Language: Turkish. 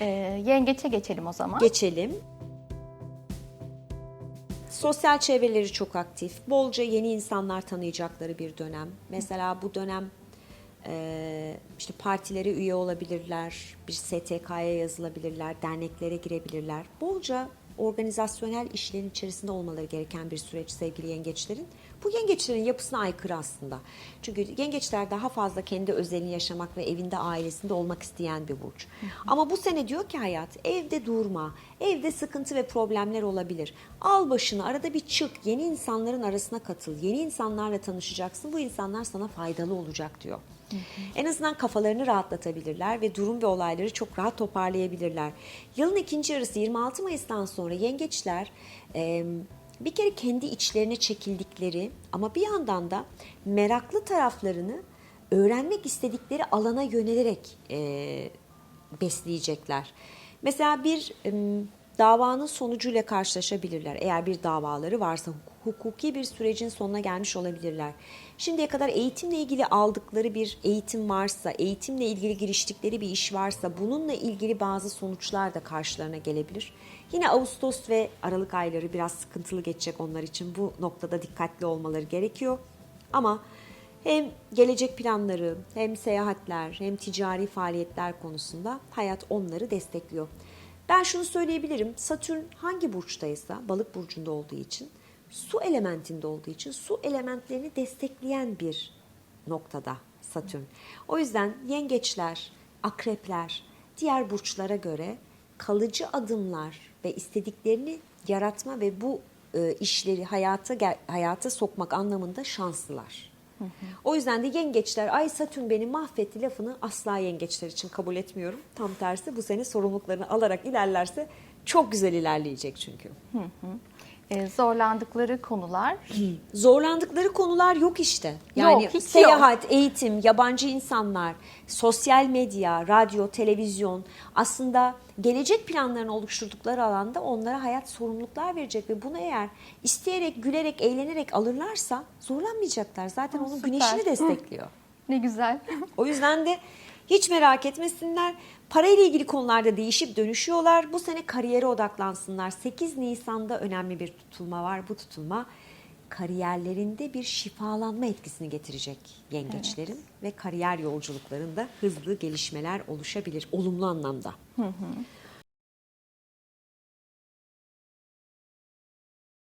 Ee, yengeçe geçelim o zaman. Geçelim. Sosyal çevreleri çok aktif. Bolca yeni insanlar tanıyacakları bir dönem. Mesela bu dönem e, işte partilere üye olabilirler, bir STK'ya yazılabilirler, derneklere girebilirler. Bolca organizasyonel işlerin içerisinde olmaları gereken bir süreç sevgili yengeçlerin. Bu yengeçlerin yapısına aykırı aslında. Çünkü yengeçler daha fazla kendi özelini yaşamak ve evinde ailesinde olmak isteyen bir burç. Ama bu sene diyor ki hayat evde durma, evde sıkıntı ve problemler olabilir. Al başını arada bir çık, yeni insanların arasına katıl, yeni insanlarla tanışacaksın. Bu insanlar sana faydalı olacak diyor. En azından kafalarını rahatlatabilirler ve durum ve olayları çok rahat toparlayabilirler. Yılın ikinci yarısı 26 Mayıs'tan sonra yengeçler e, bir kere kendi içlerine çekildikleri ama bir yandan da meraklı taraflarını öğrenmek istedikleri alana yönelerek e, besleyecekler. Mesela bir em, davanın sonucuyla karşılaşabilirler. Eğer bir davaları varsa hukuki bir sürecin sonuna gelmiş olabilirler. Şimdiye kadar eğitimle ilgili aldıkları bir eğitim varsa, eğitimle ilgili giriştikleri bir iş varsa bununla ilgili bazı sonuçlar da karşılarına gelebilir. Yine Ağustos ve Aralık ayları biraz sıkıntılı geçecek onlar için. Bu noktada dikkatli olmaları gerekiyor. Ama hem gelecek planları, hem seyahatler, hem ticari faaliyetler konusunda hayat onları destekliyor. Ben şunu söyleyebilirim. Satürn hangi burçtaysa, balık burcunda olduğu için, su elementinde olduğu için su elementlerini destekleyen bir noktada Satürn. O yüzden yengeçler, akrepler diğer burçlara göre kalıcı adımlar ve istediklerini yaratma ve bu e, işleri hayata hayata sokmak anlamında şanslılar. O yüzden de yengeçler ay Satürn beni mahvetti lafını asla yengeçler için kabul etmiyorum. Tam tersi bu sene sorumluluklarını alarak ilerlerse çok güzel ilerleyecek çünkü. Ee, zorlandıkları konular. Zorlandıkları konular yok işte. Yani Yok, seyahat, eğitim, yabancı insanlar, sosyal medya, radyo, televizyon aslında gelecek planlarını oluşturdukları alanda onlara hayat sorumluluklar verecek ve bunu eğer isteyerek, gülerek, eğlenerek alırlarsa zorlanmayacaklar. Zaten onun süper. güneşini destekliyor. Ne güzel. O yüzden de hiç merak etmesinler. Parayla ilgili konularda değişip dönüşüyorlar. Bu sene kariyere odaklansınlar. 8 Nisan'da önemli bir tutulma var. Bu tutulma kariyerlerinde bir şifalanma etkisini getirecek yengeçlerin ve kariyer yolculuklarında hızlı gelişmeler oluşabilir olumlu anlamda.